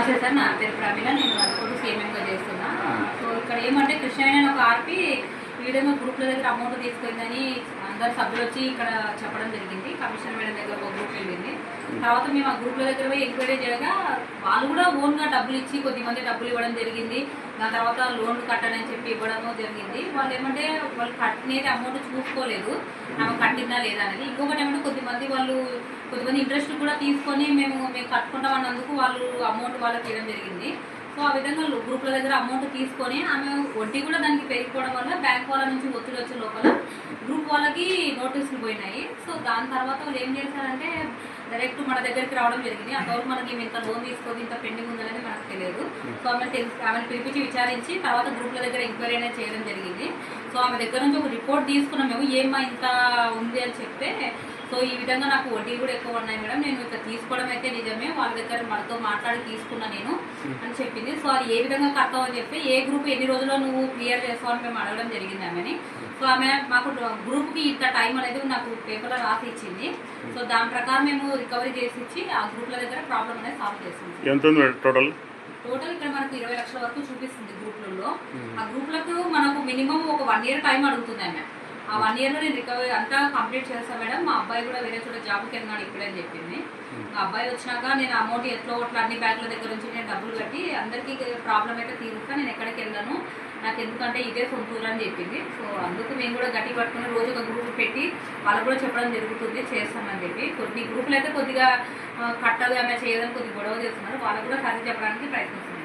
నమస్తే సార్ నా పేరు ప్రవీణ నేను వర్కౌట్ సీఎంఎంగా చేస్తున్నా. సో ఇక్కడ ఏమంటే కృష్ణ అని ఒక ఆర్పి ఏదైనా గ్రూప్ల దగ్గర అమౌంట్ తీసుకెళ్ళిందని అందరు సభ్యులు వచ్చి ఇక్కడ చెప్పడం జరిగింది. కమిషనర్ మేడం దగ్గర ఒక గ్రూప్ వెళ్ళింది. తర్వాత మేము ఆ గ్రూప్ల దగ్గర పోయి ఎంక్వైరీ చేయగా వాళ్ళు కూడా ఓన్గా డబ్బులు ఇచ్చి కొద్దిమంది డబ్బులు ఇవ్వడం జరిగింది. దాని తర్వాత లోన్ కట్టనని చెప్పి ఇవ్వడము జరిగింది. వాళ్ళు ఏమంటే వాళ్ళు కట్టినది అమౌంట్ చూసుకోలేదు. ఆమె కట్టిందా లేదా అనేది. ఇంకొకటి ఏమంటే కొద్దిమంది వాళ్ళు కొద్దిమంది ఇంట్రెస్ట్ కూడా తీసుకొని మేము మేము కట్టుకుంటాం అన్నందుకు వాళ్ళు అమౌంట్ వాళ్ళకి ఇవ్వడం జరిగింది. సో ఆ విధంగా గ్రూప్ల దగ్గర అమౌంట్ తీసుకొని ఆమె వడ్డీ కూడా దానికి పెరిగిపోవడం వల్ల బ్యాంక్ వాళ్ళ నుంచి ఒత్తిడి వచ్చే లోపల గ్రూప్ వాళ్ళకి నోటీసులు పోయినాయి. సో దాని తర్వాత వాళ్ళు ఏం చేశారంటే డైరెక్ట్ మన దగ్గరికి రావడం జరిగింది. అంతవరకు మనకి ఇంత లోన్ తీసుకోదు ఇంత పెండింగ్ ఉందనేది మనకు తెలియదు. సో ఆమె తెలుసు ఆమెను పిలిపించి విచారించి తర్వాత గ్రూప్ల దగ్గర ఎంక్వైరీ అనేది చేయడం జరిగింది. సో ఆమె దగ్గర నుంచి ఒక రిపోర్ట్ తీసుకున్నాం మేము ఏమా ఇంత ఉంది అని చెప్తే సో ఈ విధంగా నాకు వడ్డీ కూడా ఎక్కువ ఉన్నాయి మేడం నేను ఇట్లా తీసుకోవడం అయితే నిజమే వాళ్ళ దగ్గర మనతో మాట్లాడి తీసుకున్నా నేను అని చెప్పింది. సో అది ఏ విధంగా కడతావు అని చెప్పి ఏ గ్రూప్ ఎన్ని రోజుల్లో నువ్వు క్లియర్ చేస్తావు అని మేము అడగడం జరిగింది ఆమెని. సో ఆమె మాకు గ్రూప్కి ఇంత టైం అనేది నాకు పేపర్లో రాసి ఇచ్చింది. సో దాని ప్రకారం మేము రికవరీ చేసి ఇచ్చి ఆ గ్రూప్ల దగ్గర ప్రాబ్లం అనేది సాల్వ్ చేసింది. ఎంత టోటల్? టోటల్ ఇక్కడ మనకు ఇరవై లక్షల వరకు చూపిస్తుంది గ్రూప్లలో. ఆ గ్రూప్లకు మనకు మినిమం ఒక వన్ ఇయర్ టైం అడుగుతుంది ఆమె ఆ వన్ ఇయర్లో నేను రికవరీ అంతా కంప్లీట్ చేస్తాను మేడం. మా అబ్బాయి కూడా వేరే చోట జాబ్కి వెళ్ళినాడు అని చెప్పింది. మా అబ్బాయి వచ్చినాక నేను అమౌంట్ ఎట్లా ఒట్లా అన్ని బ్యాంకుల దగ్గర నుంచి నేను డబ్బులు కట్టి అందరికీ ప్రాబ్లం అయితే తీరుస్తా. నేను ఎక్కడికి వెళ్ళాను. నాకు ఎందుకంటే ఇదే సొంతూరు అని చెప్పింది. సో అందుకు మేము కూడా గట్టి పట్టుకుని రోజు ఒక గ్రూప్ పెట్టి వాళ్ళకు కూడా చెప్పడం జరుగుతుంది. చేస్తామని చెప్పి. కొన్ని గ్రూపులు అయితే కొద్దిగా కట్టదు ఆమె చేయదని కొద్దిగా గొడవ చేస్తున్నారు. వాళ్ళకు కూడా సరి చెప్పడానికి ప్రయత్నిస్తున్నారు